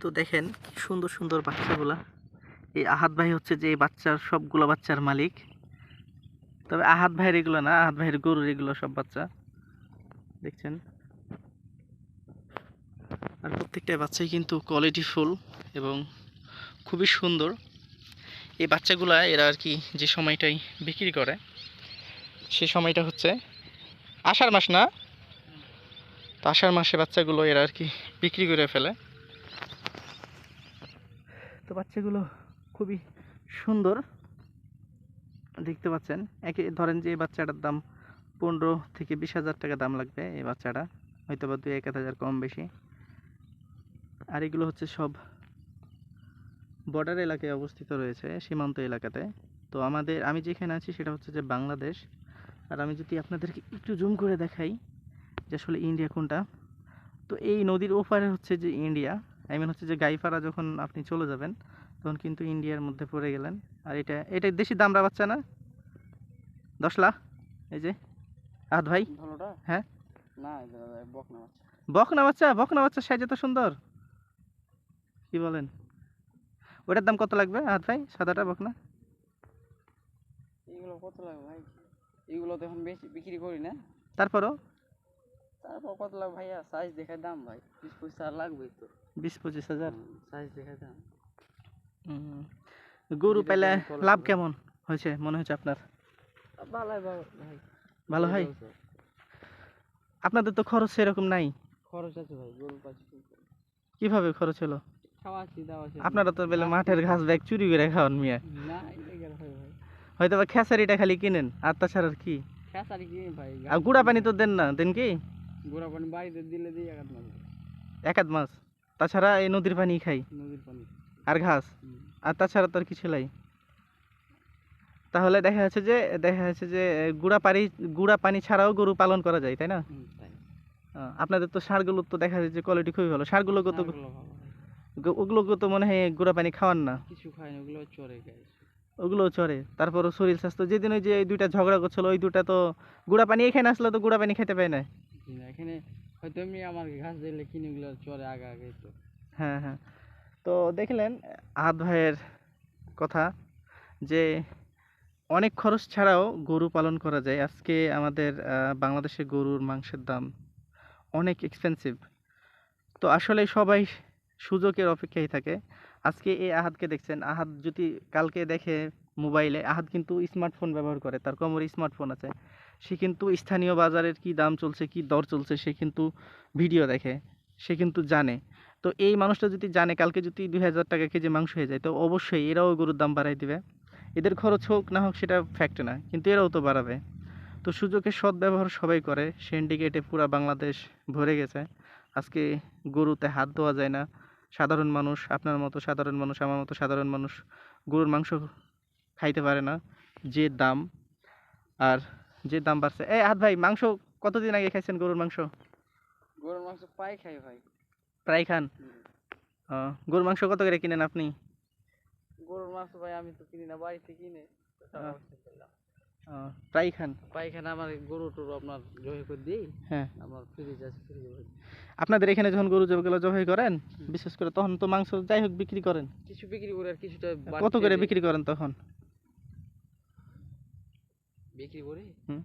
তো দেখেন কি সুন্দর সুন্দর বাচ্চাগুলা। এই আহাত ভাই হচ্ছে যে এই বাচ্চার, সবগুলো বাচ্চার মালিক। তবে আহাত ভাইয়ের এগুলো না, আহাত ভাইয়ের গরুর এগুলো সব বাচ্চা। দেখছেন? আর প্রত্যেকটা বাচ্চাই কিন্তু কোয়ালিটি ফুল এবং খুবই সুন্দর। এই বাচ্চাগুলা এরা আর কি যে সময়টাই বিক্রি করে, সে সময়টা হচ্ছে আষাঢ় মাস না? তো আষাঢ় মাসে বাচ্চাগুলো এরা আর কি বিক্রি করে ফেলে। তো বাচ্চাগুলো খুবই সুন্দর। দেখতে পাচ্ছেন, একে ধরেন যে এই বাচ্চাটার দাম পনেরো থেকে বিশ হাজার টাকা দাম লাগবে এই বাচ্চাটা হয়তো বা দুই এক হাজার কম বেশি। আর এগুলো হচ্ছে সব বর্ডার এলাকায় অবস্থিত রয়েছে, সীমান্ত এলাকাতে। তো আমাদের, আমি যেখানে আছি সেটা হচ্ছে যে বাংলাদেশ। আর আমি যদি আপনাদেরকে একটু জুম করে দেখাই যে আসলে ইন্ডিয়া কোনটা, তো এই নদীর ওপারে হচ্ছে যে ইন্ডিয়া। আই মিন হচ্ছে যে গাইপাড়া যখন আপনি চলে যাবেন তখন কিন্তু ইন্ডিয়ার মধ্যে পড়ে গেলেন। আর এটা এটা দেশি দামরা বাচ্চা না? দশ লাখ? এই যে আধ ভাই? হ্যাঁ? বকনা বাচ্চা। বকনা বাচ্চা? বকনা বাচ্চা সাইজ তো সুন্দর। কি বলেন? ওটার দাম কত লাগবে আধ ভাই? সাদাটা বকনা? এগুলো কত লাগে ভাই? এগুলো তো এখন বেশি বিক্রি করি না। তারপরও? তারপর কত লাগবে ভাইয়া? সাইজ দেখে দাম ভাই। বিশ পয়সা আর লাগবে তো। বিশ পঁচিশ হাজার। গরু পেলে লাভ কেমন হয়েছে মনে হচ্ছে আপনার? ভালো হয়? ভাই ভালো আপনাদের তো খরচ সেরকম নাই। খরচ আছে ভাই গরু কীভাবে খরচ হলো? আপনারা তো বেলে মাঠের ঘাস ব্যাগ চুরি করে খাওয়ান মিয়া। হয় হয়তো বা খেসারিটা খালি কিনেন আর তাছাড়া আর কি? খেসারি কি ভাই আর গুড়া পানি তো দেন না দেন কি? গুড়া পানি বাড়িতে দিলে দিই একাত মাঝে এক আধ মাস? তাছাড়া এই নদীর পানি খাই। নদীর পানি। আর ঘাস? আর তাছাড়া তো আর কিছু নাই? তাহলে দেখা যাচ্ছে যে দেখা যাচ্ছে যে গুড়া পানি গুড়া পানি ছাড়াও গরু পালন করা যায় তাই না? আপনাদের তো সারগুলোর তো দেখা যাচ্ছে কোয়ালিটি খুবই ভালো। তো সারগুলো। গ- ওগুলোকে তো মনে হয় গুড়া পানি খাওয়ান না? কিছু খাই না ওগুলো চড়ে গায়ে। ওগুলো চড়ে তারপরও শরীর স্বাস্থ্য। যেদিন ওই যে দুইটা ঝগড়া করছিল ওই দুটা তো গুড়া পানি এখানে আসলে তো গুড়া পানি খেতে পায় না। না, এখানে হয়তো এমনি আমার ঘাস দিলে কিনে ওগুলো চড়ে আগে আগে হ্যাঁ হ্যাঁ। তো দেখলেন, আহাত ভাইয়ের কথা যে অনেক খরচ ছাড়াও গরু পালন করা যায়। আজকে আমাদের বাংলাদেশে গরুর মাংসের দাম অনেক এক্সপেন্সিভ তো আসলে সবাই সুযোগের অপেক্ষায় থাকে। আজকে এই আহাতকে দেখছেন। আহাত যদি কালকে দেখে মোবাইলে, আহাত কিন্তু স্মার্টফোন ব্যবহার করে। তার কোমরে স্মার্টফোন আছে। সে কিন্তু স্থানীয় বাজারের কি দাম চলছে, কি দর চলছে, সে কিন্তু ভিডিও দেখে, সে কিন্তু জানে। তো এই মানুষটা যদি জানে, কালকে যদি দুই হাজার টাকা কেজি মাংস হয়ে যায়, তো অবশ্যই এরাও গরুর দাম বাড়াই দিবে। এদের খরচ হোক না হোক, সেটা ফ্যাক্ট না, কিন্তু এরাও তো বাড়াবে। তো সুযোগের সদ্ব্যবহার সবাই করে সিন্ডিকেটে পুরো বাংলাদেশ ভরে গেছে। আজকে গরুতে হাত দেওয়া যায় না। সাধারণ মানুষ, আপনার মতো সাধারণ মানুষ, আমার মতো সাধারণ মানুষ গরুর মাংস খাইতে পারে না, যে দাম। আর যে দাম বাড়ছে। এই হাত ভাই মাংস কতদিন আগে খাইছেন গরুর মাংস? গরুর মাংস পাই খাই ভাই। প্রায় খান? গরুর মাংস কত করে কিনেন আপনি? গরুর মাংস ভাই আমি তো কিনি না বাড়িতে কিনে। প্রায় খান? আমার গরু টরু আপনার জয় করে দিই। হ্যাঁ। আমার ফ্রিজ আছে ফ্রিজে আপনাদের এখানে যখন গরু জবাইগুলো জবাই করেন? বিশেষ করে তখন তো মাংস যাই হোক বিক্রি করেন। কিছু বিক্রি করে আর কিছুটা কত করে বিক্রি করেন তখন? বিক্রি করি? হুম।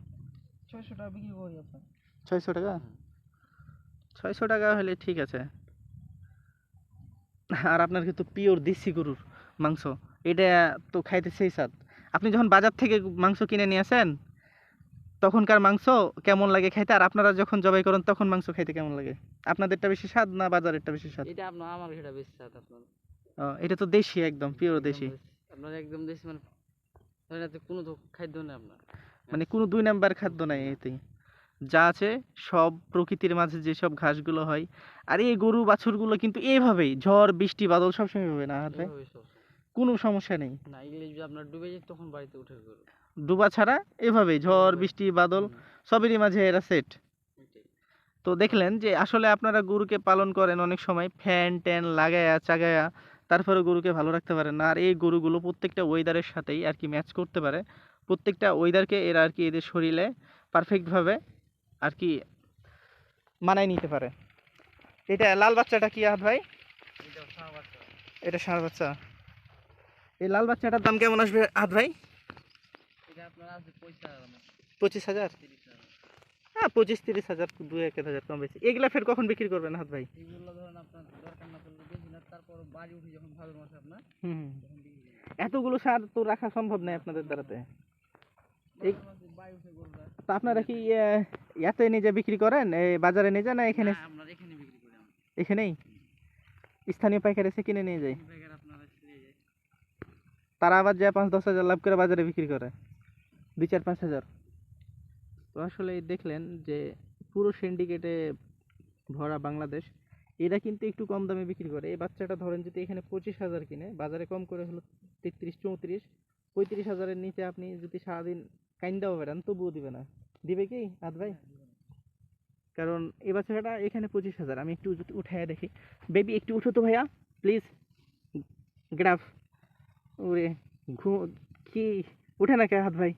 ছয়শো টাকা বিক্রি করি আপনার। ছয়শো টাকা? ছয়শো টাকা হলে ঠিক আছে। আর আপনার কিন্তু পিওর দেশি গরুর মাংস। এটা তো খাইতে সেই স্বাদ। আপনি যখন বাজার থেকে মাংস কিনে নিয়ে আসেন তখনকার মাংস কেমন লাগে খাইতে? আর আপনারা যখন জবাই করেন তখন মাংস খাইতে কেমন লাগে? আপনাদেরটা বেশি স্বাদ না বাজারেরটা বেশি স্বাদ? এটা আপনার আমার সেটা বেশি স্বাদ আপনার। ও, এটা তো দেশি একদম পিওর দেশি। আপনার একদম দেশি মানে কোনো খাদ্য নেই আপনার। মানে কোনো দুই নাম্বার খাদ্য নাই এতে যা আছে সব প্রকৃতির মাঝে যেসব ঘাসগুলো হয় আর এই গরু বাছুরগুলো কিন্তু এইভাবেই ঝড় বৃষ্টি বাদল সবসময় হবে না হাতে কোনো সমস্যা নেই। না আপনার ডুবে যায় তখন বাড়িতে উঠে গরু। ডুবা ছাড়া এভাবেই ঝড় বৃষ্টি বাদল সবেরই মাঝে এরা সেট তো দেখলেন যে আসলে আপনারা গরুকে পালন করেন অনেক সময় ফ্যান ট্যান লাগায়া চাগায়া তারপরে গরুকে ভালো রাখতে পারেন না। আর এই গরুগুলো প্রত্যেকটা ওয়েদারের সাথেই আর কি ম্যাচ করতে পারে। প্রত্যেকটা ওয়েদারকে এরা আর কি এদের শরীরে পারফেক্টভাবে আর কি মানায় নিতে পারে। এটা লাল বাচ্চাটা কি, আহাত ভাই? এটা ষাঁড় বাচ্চা। এই লাল বাচ্চাটার দাম কেমন আসবে আদ ভাই? পঁচিশ হাজার? হ্যাঁ পঁচিশ তিরিশ হাজার দু এক হাজার কম বেশি। এগুলা ফের কখন বিক্রি করবেন হাত ভাই? তারপর বাড়ি উঠে যখন ভালো মাসে আপনার হুম। এতগুলো সার তো রাখা সম্ভব নয় আপনাদের দ্বারাতে। তো আপনারা কি ইয়াতে নিজে বিক্রি করেন? এই বাজারে নিয়ে যান না এখানে? এখানেই? স্থানীয় পাইকার এসে কিনে নিয়ে যায়। তারা আবার যায় পাঁচ দশ হাজার লাভ করে বাজারে বিক্রি করে। দুই চার পাঁচ হাজার। তো আসলে দেখলেন যে পুরো সিন্ডিকেটে ভরা বাংলাদেশ এরা কিন্তু একটু কম দামে বিক্রি করে। এই বাচ্চাটা ধরেন যদি এখানে পঁচিশ হাজার কিনে, বাজারে কম করে হলো তেত্রিশ, চৌত্রিশ, পঁয়ত্রিশ হাজারের নিচে আপনি যদি সারাদিন কাইন্দাও বেড়ান, তবুও দিবে না। দিবে কি, আদ ভাই? কারণ এই বাচ্চাটা এখানে পঁচিশ হাজার, আমি একটু উঠায় দেখি। বেবি, একটু উঠো তো ভাইয়া, প্লিজ। গ্রাফ। ওরে, ঘু কি? উঠে না কে হাত ভাই।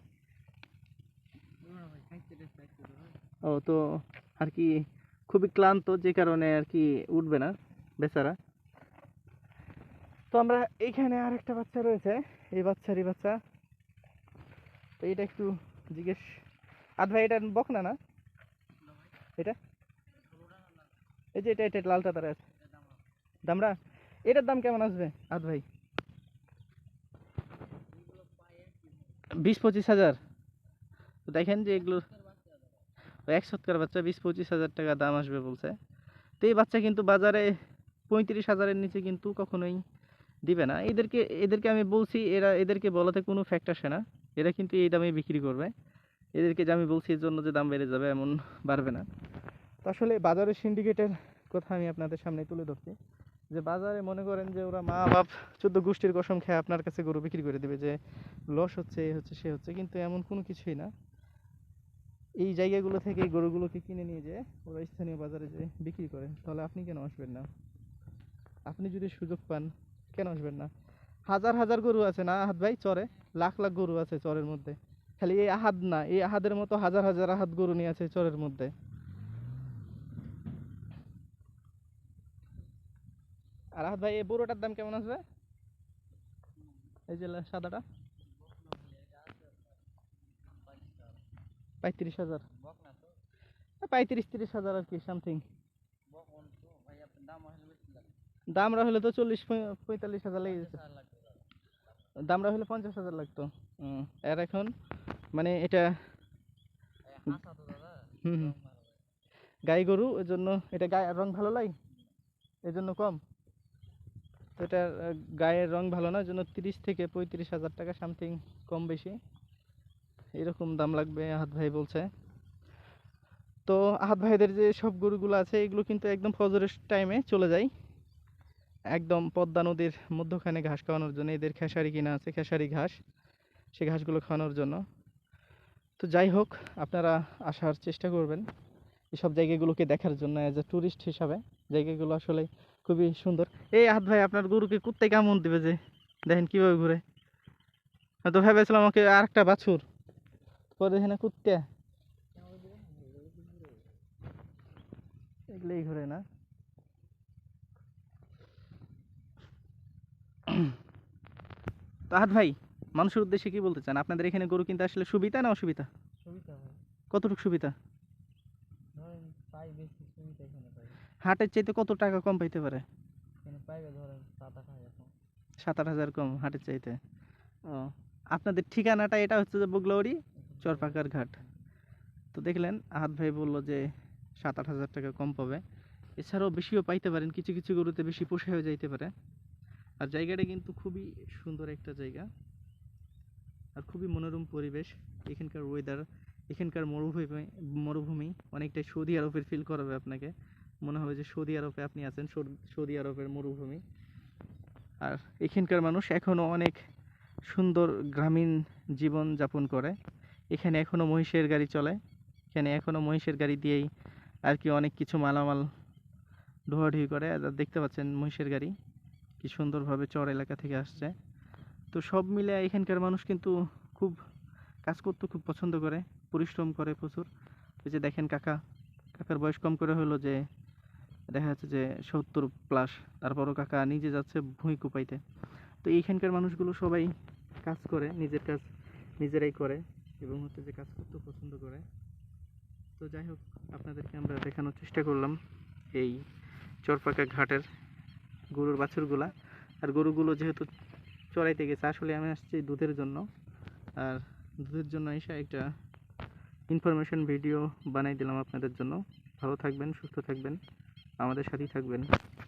ও, তো আর কি খুবই ক্লান্ত যে কারণে আর কি উঠবে না, বেচারা। তো আমরা এইখানে আর একটা বাচ্চা রয়েছে, এই বাচ্চারই বাচ্চা। তো এটা একটু জিজ্ঞেস, আদ ভাই, এটা বক না? না এটা? এই যে এটা এটা লালটা তারা আছে। দামরা এটার দাম কেমন আসবে, আদ ভাই? বিশ পঁচিশ হাজার। দেখেন যে এগুলো এক সৎকার বাচ্চা বিশ পঁচিশ হাজার টাকা দাম আসবে বলছে। তো এই বাচ্চা কিন্তু বাজারে পঁয়ত্রিশ হাজারের নিচে কিন্তু কখনোই দিবে না। এদেরকে এদেরকে আমি বলছি, এরা, এদেরকে বলাতে কোনো ফ্যাক্ট আসে না। এরা কিন্তু এই দামে বিক্রি করবে। এদেরকে যে আমি বলছি এর জন্য যে দাম বেড়ে যাবে এমন বাড়বে না। তো আসলে বাজারের সিন্ডিকেটের কথা আমি আপনাদের সামনে তুলে ধরছি। যে বাজারে মনে করেন যে ওরা মা বাপ চোদ্দ গোষ্ঠীর কসম খেয়ে আপনার কাছে গরু বিক্রি করে দেবে যে লস হচ্ছে, এ হচ্ছে, সে হচ্ছে, কিন্তু এমন কোনো কিছুই না। এই জায়গাগুলো থেকে এই গরুগুলোকে কিনে নিয়ে যেয়ে ওরা স্থানীয় বাজারে যে বিক্রি করে, তাহলে আপনি কেন আসবেন না? আপনি যদি সুযোগ পান, কেন আসবেন না? হাজার হাজার গরু আছে না আহাদ ভাই? চরে। লাখ লাখ গরু আছে চরের মধ্যে। খালি এই আহাদ না, এই আহাদের মতো হাজার হাজার আহাদ গরু নিয়ে আছে চরের মধ্যে। আর আহাদ ভাই, এই বড়োটার দাম কেমন আসবে? এই যে সাদাটা? পঁয়ত্রিশ হাজার। পঁয়ত্রিশ তিরিশ হাজার আর কি সামথিং দামরা হলে তো চল্লিশ পঁয়তাল্লিশ হাজার লেগে যেত। দামরা হলে পঞ্চাশ হাজার লাগতো। আর এখন মানে এটা এই। গাই গরু ওই জন্য এটা গায়ে রং ভালো লাই? এর জন্য কম? তো আহ, গায়ের রং ভালো না ওই জন্য তিরিশ থেকে পঁয়ত্রিশ হাজার টাকা সামথিং কম বেশি। এরকম দাম লাগবে, আহাত ভাই বলছে। তো আহাত ভাইদের যে সব গরুগুলো আছে, এগুলো কিন্তু একদম ফজরের টাইমে চলে যায়। একদম পদ্মা নদীর মধ্যখানে ঘাস খাওয়ানোর জন্য, এদের খেসারি কিনা আছে, খেসারি ঘাস, সে ঘাসগুলো খাওয়ানোর জন্য। তো যাই হোক, আপনারা আসার চেষ্টা করবেন এসব জায়গাগুলোকে দেখার জন্য অ্যাজ এ ট্যুরিস্ট হিসাবে। জায়গাগুলো আসলে খুবই সুন্দর। এই হাত ভাই, আপনার গরুকে কুত্তে কেমন দিবে যে, দেখেন কীভাবে ঘুরে। তো ভেবেছিলাম আমাকে আর একটা বাছুর। পরে এখানে কুত্তে এগুলোই ঘুরে না। তো হাত ভাই মানুষের উদ্দেশ্যে কি বলতে চান? আপনাদের এখানে গরু কিনতে আসলে সুবিধা না অসুবিধা? সুবিধা কতটুকু সুবিধা? হাটের চাইতে কত টাকা কম পাইতে পারে? এখানে পাইবে ধরেন সাত আট হাজার কম। সাত আট হাজার কম হাটের চাইতে। ও আপনাদের ঠিকানাটা এটা হচ্ছে যে বগলাউড়ি চরপাকার ঘাট। তো দেখলেন, আহাত ভাই বলল যে সাত আট হাজার টাকা কম পাবে। এছাড়াও বেশিও পাইতে পারেন, কিছু কিছু গরুতে বেশি পোষা হয়ে যাইতে পারে। আর জায়গাটা কিন্তু খুবই সুন্দর একটা জায়গা। আর খুবই মনোরম পরিবেশ। এখানকার ওয়েদার এখানকার মরুভূমি মরুভূমি অনেকটাই সৌদি আরবের ফিল করাবে আপনাকে। মনে হবে যে সৌদি আরবে আপনি আছেন, সৌদ- আরবের মরুভূমি। আর এখানকার মানুষ এখনও অনেক সুন্দর গ্রামীণ জীবন যাপন করে। এখানে এখনও মহিষের গাড়ি চলে এখানে এখনও মহিষের গাড়ি দিয়েই আর কি অনেক কিছু মালামাল ঢোয়াঢুই করে। আর দেখতে পাচ্ছেন মহিষের গাড়ি কি সুন্দরভাবে চর এলাকা থেকে আসছে। তো সব মিলে এখানকার মানুষ কিন্তু খুব কাজ করতে খুব পছন্দ করে, পরিশ্রম করে প্রচুর। ওই যে দেখেন কাকা, কাকার বয়স কম করে হলো যে দেখা যাচ্ছে যে সত্তর প্লাস তারপরও কাকা নিজে যাচ্ছে ভুঁই কুপাইতে। তো এইখানকার মানুষগুলো সবাই কাজ করে, নিজের কাজ নিজেরাই করে। এবং হচ্ছে যে কাজ করতে পছন্দ করে। তো যাই হোক, আপনাদেরকে আমরা দেখানোর চেষ্টা করলাম এই চরপাকা ঘাটের গরুর বাছুরগুলা। আর গরুগুলো যেহেতু চড়াইতে গেছে, আসলে আমি আসছি দুধের জন্য। আর দুধের জন্য এসে একটা ইনফরমেশন ভিডিও বানাই দিলাম আপনাদের জন্য। ভালো থাকবেন, সুস্থ থাকবেন, আমাদের সাথেই থাকবেন।